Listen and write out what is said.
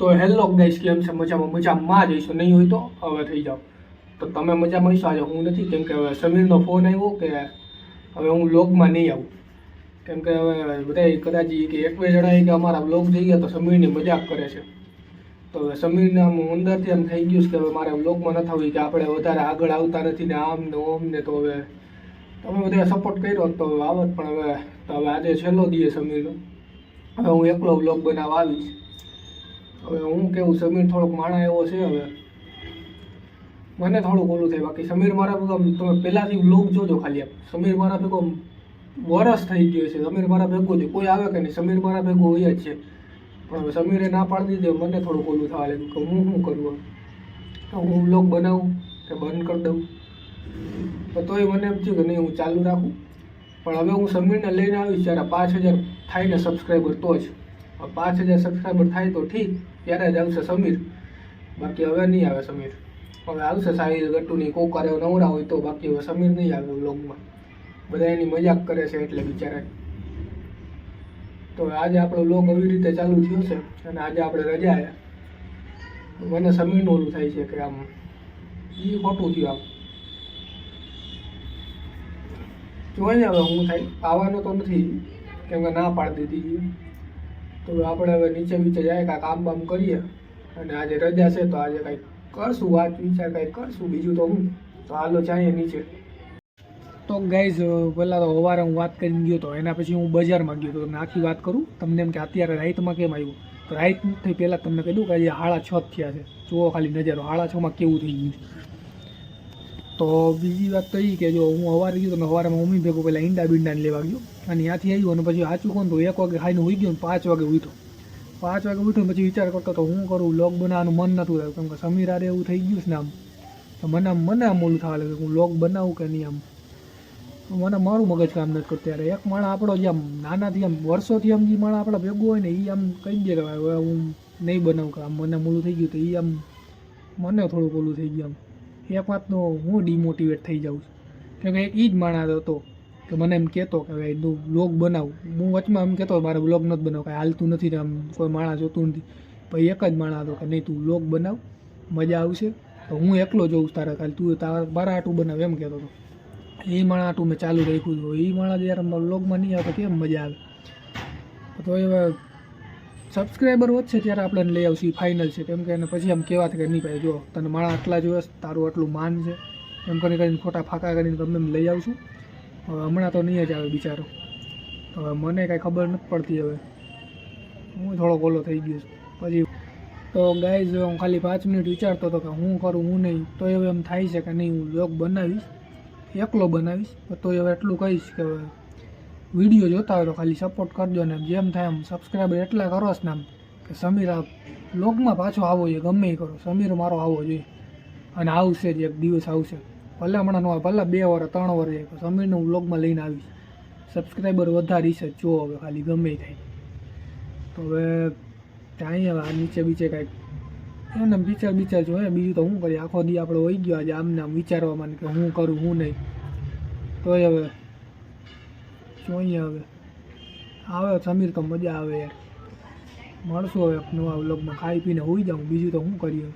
તો hello guys કેમ છે? મજામાં મજામાં જઈશું નહીં હોય તો હવે થઈ જાઓ. તો તમે મજામાં હશો? આજે હું નથી, કેમ કે હવે સમીરનો ફોન આવ્યો કે હવે હું વ્લોગમાં નહીં આવું. કેમ કે હવે બધા કદાચ કે એક બે જણા ઈ કે અમારા વ્લોગ થઈ ગયા તો સમીરની મજાક કરે છે. તો હવે સમીરને આમ અંદરથી એમ થઈ ગયું છે કે હવે મારે બ્લોગમાં ન થવું કે આપણે વધારે આગળ આવતા નથી ને આમ ને ઓમ ને તો હવે તમે બધા સપોર્ટ કર્યો તો હવે આવત. પણ હવે તો હવે આજે છેલ્લો દિવસ સમીરનો. હવે હું એકલો વ્લોગ બનાવવા આવીશ. હવે હું કેવું, સમીર થોડોક માણા એવો છે હવે. મને થોડુંક ઓલું થાય. બાકી સમીર મારા ભેગો, તમે પહેલાંથી લોક જોજો ખાલી આમ સમીર મારા ભેગો વરસ થઈ ગયો છે. સમીર મારા ભેગો છે. કોઈ આવે કે નહીં? સમીર મારા ભેગો હોય જ છે. પણ હવે સમીરે ના પાડી દીધી મને થોડુંક ઓલું થવા લાગ્યું કે હું શું કરું તો હું લોક બનાવું કે બંધ કરી દઉં? તો તોય મને એમ થયું કે નહીં, હું ચાલુ રાખું. પણ હવે હું સમીરને લઈને આવીશ. જ્યારે પાંચ હજાર થાય ને સબસ્ક્રાઈબર તો જ. પાંચ હજાર સબસ્ક્રાઈબર થાય તો ઠીક, ત્યારે જ આવશે સમીર. બાકી હવે નહીં આવે સમીર. હવે આવશે સાહિલ ગટ્ટુની કોકાર એવો નવરા હોય તો બાકી હવે સમીર નહીં આવે વ્લોગમાં બધા એની મજાક કરે છે એટલે બિચારા. તો આજે આપણો વ્લોગ આવી રીતે ચાલુ થયો છે અને આજે આપણે રજા મને સમીરનું ઓલું થાય છે કે આમ એ ખોટું થયું આમ. જોઈએ હવે હું થાય, આવવાનો તો નથી, કેમ કે ના પાડી દીધી. તો આપણે હવે નીચે નીચે જાય, કાંઈક કામ બામ કરીએ. અને આજે રજા છે, તો આજે કાંઈક કરશું વાત, વિચાર કંઈક કરશું. બીજું તો હું? તો હાલો જઈએ નીચે. તો ગાઈઝ પહેલાં તો સવારે હું વાત કરીને ગયો હતો એના પછી હું બજારમાં ગયો હતો તમને આખી વાત કરું? તમને એમ કે અત્યારે રાઈતમાં કેમ આવ્યું? તો રાઈતથી પહેલાં તમને કીધું કે આજે હાડા છ થયા છે. જુઓ ખાલી નજરો હાડા છમાં કેવું થઈ ગયું તો બીજી વાત તો એ કે જો હું સવારે ગયો તો સવારે મમ્મી ભેગો પહેલાં ઈંડા બીંડાને લેવા ગયો. અને ત્યાંથી આવ્યો અને પછી સાચું કોણ તો એક વાગે ખાઈને ઉઈ ગયો ને પાંચ વાગે ઉઠો પાંચ વાગે ને પછી વિચાર કરતો તો હું કરું? લોક બનાવવાનું મન નહોતું થયું કેમ કે સમીર આરે એવું થઈ ગયું છે ને આમ. તો મને આમ મને આમ ઓલું થવા લાગ્યું હું લોગ બનાવું કે નહીં આમ. મને મારું મગજ કામ નથી કરતું ત્યારે એક માણસ આપણો જે આમ નાનાથી આમ વર્ષોથી આમ જે માણસ આપણા ભેગું હોય ને એ આમ કહી દે કે હું નહીં બનાવું કે આમ મને મોડું થઈ ગયું તો એ આમ મને થોડુંક ઓલું થઈ ગયું આમ. એક વાતનો હું ડિમોટિવેટ થઈ જાઉં છું. કેમ કે એ જ માણસ હતો કે મને એમ કહેતો કે ભાઈ તું બ્લોગ બનાવ. હું વચમાં એમ કહેતો મારે બ્લોગ નથી બનાવ કાંઈ હાલતું નથી ને આમ કોઈ માણસ જોતું નથી. પછી એક જ માણસ હતો કે નહીં, તું બ્લોગ બનાવ, મજા આવશે. તો હું એકલો જોઉં તારે ખાલી તું તારા મારા આટું બનાવ, એમ કહેતો હતો. એ માણસ આટું મેં ચાલુ રાખ્યું હતું એ માણસ જ્યારે બ્લોગમાં નહીં આવે કેમ મજા આવે? તો હવે સબસ્ક્રાઈબર વધશે ત્યારે આપણે લઈ આવશે ફાઇનલ છે. કેમ કે એને પછી આમ કહેવા કે નહીં ભાઈ જો તને મારા આટલા છે, તારું આટલું માન છે. એમ કરી કરીને ખોટા ફાંકા કરીને તમને એમ લઈ આવશું. હવે હમણાં તો નહીં જ આવે બિચારો. હવે મને કાંઈ ખબર નથી પડતી હવે. હું થોડો ઓલો થઈ ગયો છું. પછી તો ગાઈઝ હું ખાલી પાંચ મિનિટ વિચારતો હતો કે હું કરું હું નહીં. તો હવે એમ થાય છે કે નહીં હું યોગ બનાવીશ. એકલો બનાવીશ તો હવે એટલું કહીશ કે હવે વીડિયો જોતા હોય તો ખાલી સપોર્ટ કરજો ને જેમ થાય એમ સબસ્ક્રાઈબર એટલા કરો ને આમ. કે સમીર આ બ્લોગમાં પાછો આવવો જોઈએ, ગમે એ કરો. સમીર મારો આવવો જોઈએ. અને આવશે જ, એક દિવસ આવશે. ભલે હમણાં નો ભલે બે વાર, ત્રણ વાર જાય સમીરને હું બ્લોગમાં લઈને આવીશ. સબસ્ક્રાઈબર વધારીશ જ, જો હવે ખાલી ગમે થાય. તો હવે ત્યાં હવે નીચે બીચે કાંઈક. એને વિચાર જો હે, બીજું તો શું કરીએ? આખો દી આપણે વહી ગયો આજે આમને આમ વિચારવામાં કે હું કરું, હું નહીં. તોય હવે જોઈએ હવે આવે સમીર તો મજા આવે યાર. મળશું હવે નવા વ્લોગમાં ખાઈ પીને હોઈ જાઉં. બીજું તો શું કરીએ?